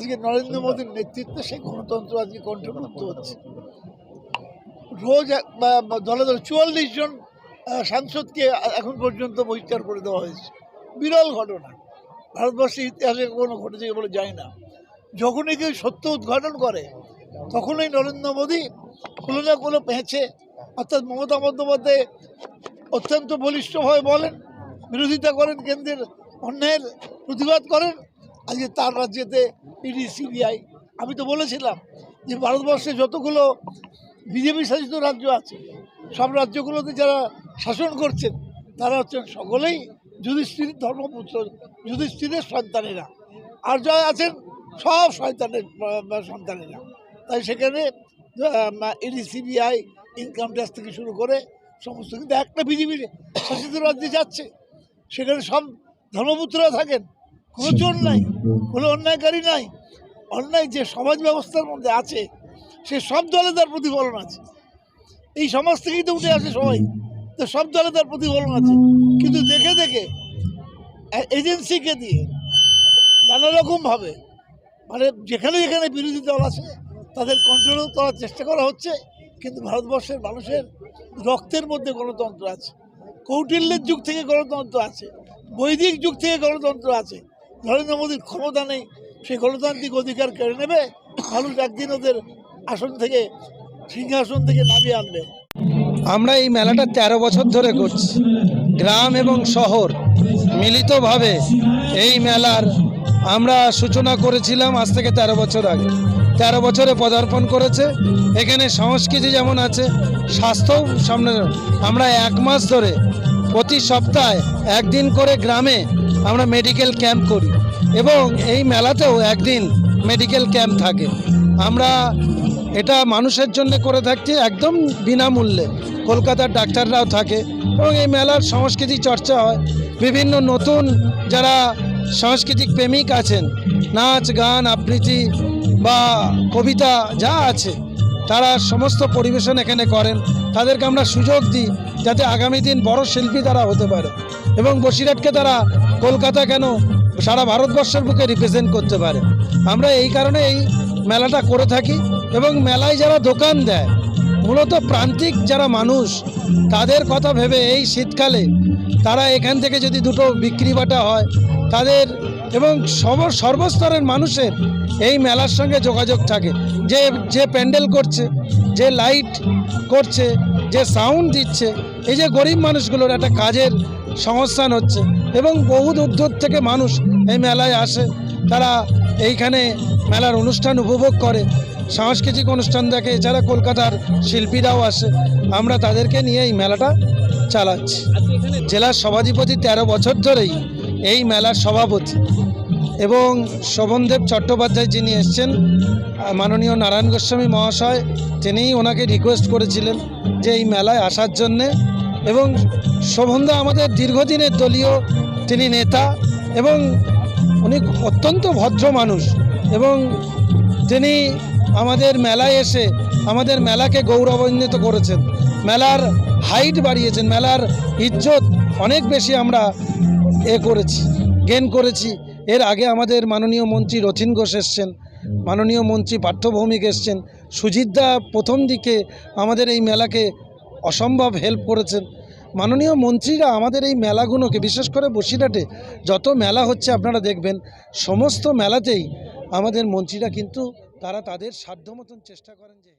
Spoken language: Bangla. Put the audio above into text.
আজকে নরেন্দ্র মোদীর নেতৃত্বে সেই গণতন্ত্র আজকে কণ্ঠমুক্ত হচ্ছে। রোজ দলে দলে চুয়াল্লিশ জন সাংসদকে এখন পর্যন্ত বহিষ্কার করে দেওয়া হয়েছে। বিরল ঘটনা। ভারতবর্ষের ইতিহাসে কোনো ঘটেছে বলে যায় না। যখনই কেউ সত্য উদ্ঘাটন করে তখনই নরেন্দ্র মোদী কোনো না কোনো পেঁচে অর্থাৎ মমতা বন্দ্যোপাধ্যায় অত্যন্ত বলিষ্ঠভাবে বলেন বিরোধিতা করেন কেন্দ্রের অন্যায়ের প্রতিবাদ করেন আজকে তার রাজ্যেতে ইডি সিবিআই। আমি তো বলেছিলাম যে ভারতবর্ষে যতগুলো বিজেপি শাসিত রাজ্য আছে সব রাজ্যগুলোতে যারা শাসন করছেন তারা হচ্ছেন সকলেই যুধিষ্ঠির ধর্মপুত্র যুধিষ্ঠিরের সন্তানেরা। আর যারা আছেন সব আহ, সন্তানেরা। তাই সেখানে ইডি সিবিআই ইনকাম ট্যাক্স থেকে শুরু করে সমস্ত কিন্তু একটা বিজেপি শাসিত রাজ্যে যাচ্ছে সেখানে সব ধর্মপুত্ররা থাকেন কোনো চোর নাই কোনো অন্যায়কারী নাই। অন্যায় যে সমাজ ব্যবস্থার মধ্যে আছে সে সব দলে তার প্রতিফলন আছে। এই সমাজ থেকেই তো উঠে আসে সবাই। তো সব দলে তার প্রতিফলন আছে। কিন্তু দেখে দেখে এজেন্সিকে দিয়ে নানা রকমভাবে মানে যেখানে যেখানে বিরোধী দল আছে তাদের কন্ট্রোল করার চেষ্টা করা হচ্ছে কিন্তু ভারতবর্ষের মানুষের রক্তের মধ্যে গণতন্ত্র আছে। কৌটিল্যের যুগ থেকে গণতন্ত্র আছে। বৈদিক যুগ থেকে গণতন্ত্র আছে। নরেন্দ্র মোদীর ক্ষমতা নেই, সেই গণতান্ত্রিক অধিকার কেড়ে নেবে? মানুষ একদিন ওদের আসন থেকে, সিংহাসন থেকে নামিয়ে আনবে। আমরা এই মেলাটা তেরো বছর ধরে করছি। গ্রাম এবং শহর মিলিতভাবে এই মেলার আমরা সূচনা করেছিলাম আজ থেকে তেরো বছর আগে। তেরো বছরে পদার্পণ করেছে। এখানে সংস্কৃতি যেমন আছে, স্বাস্থ্যও সামনে আমরা এক মাস ধরে প্রতি সপ্তাহে একদিন করে গ্রামে আমরা মেডিকেল ক্যাম্প করি। এবং এই মেলাতেও একদিন মেডিকেল ক্যাম্প থাকে। আমরা এটা মানুষের জন্য করে থাকছি একদম বিনামূল্যে। কলকাতার ডাক্তাররাও থাকে এবং এই মেলার সংস্কৃতি চর্চা হয়। বিভিন্ন নতুন যারা সাংস্কৃতিক প্রেমিক আছেন, নাচ, গান, আবৃত্তি বা কবিতা যা আছে, তারা সমস্ত পরিবেশন এখানে করেন। তাদেরকে আমরা সুযোগ দিই। যাতে আগামী দিন বড় শিল্পী তারা হতে পারে। এবং বসিরহাটকে তারা কলকাতা কেন সারা ভারতবর্ষের বুকে রিপ্রেজেন্ট করতে পারে। আমরা এই কারণে এই মেলাটা করে থাকি এবং মেলায় যারা দোকান দেয়, মূলত প্রান্তিক যারা মানুষ, তাদের কথা ভেবে এই শীতকালে তারা এখান থেকে যদি দুটো বিক্রি বাটা হয়, তাদের এবং সব, সর্বস্তরের মানুষের এই মেলার সঙ্গে যোগাযোগ থাকে। যে যে প্যান্ডেল করছে, যে লাইট করছে যে সাউন্ড দিচ্ছে, এই যে গরিব মানুষগুলোর একটা কাজের সংস্থান হচ্ছে এবং বহু দূর দূর থেকে মানুষ এই মেলায় আসে। তারা এইখানে মেলার অনুষ্ঠান উপভোগ করে। সাংস্কৃতিক অনুষ্ঠান দেখে, এছাড়া কলকাতার শিল্পীরাও আসে। আমরা তাদেরকে নিয়ে এই মেলাটা চালাচ্ছি। জেলার সভাধিপতি তেরো বছর ধরেই এই মেলার সভাপতি। এবং শোভনদেব চট্টোপাধ্যায় যিনি এসছেন মাননীয় নারায়ণ গোস্বামী মহাশয়, তিনিই ওনাকে রিকোয়েস্ট করেছিলেন যে এই মেলায় আসার জন্যে এবং শোভনদা আমাদের দীর্ঘদিনের দলীয়, তিনি নেতা এবং উনি অত্যন্ত ভদ্র মানুষ এবং তিনি আমাদের মেলায় এসে আমাদের মেলাকে গৌরবান্বিত করেছেন। মেলার হাইট বাড়িয়েছেন, মেলার ইজ্জত অনেক বেশি আমরা এ করেছি গেন করেছি। এর আগে আমাদের মাননীয় মন্ত্রী রথিন ঘোষ এসছেন, মাননীয় মন্ত্রী পার্থভৌমিক এসছেন সুজিতদা প্রথম দিকে আমাদের এই মেলাকে অসম্ভব হেল্প করেছেন। মাননীয় মন্ত্রীরা আমাদের এই মেলাগুলোকে, বিশেষ করে বসিরহাটে যত মেলা হচ্ছে আপনারা দেখবেন, সমস্ত মেলাতেই আমাদের মন্ত্রীরা কিন্তু তারা তাদের সাধ্য মতন চেষ্টা করেন যে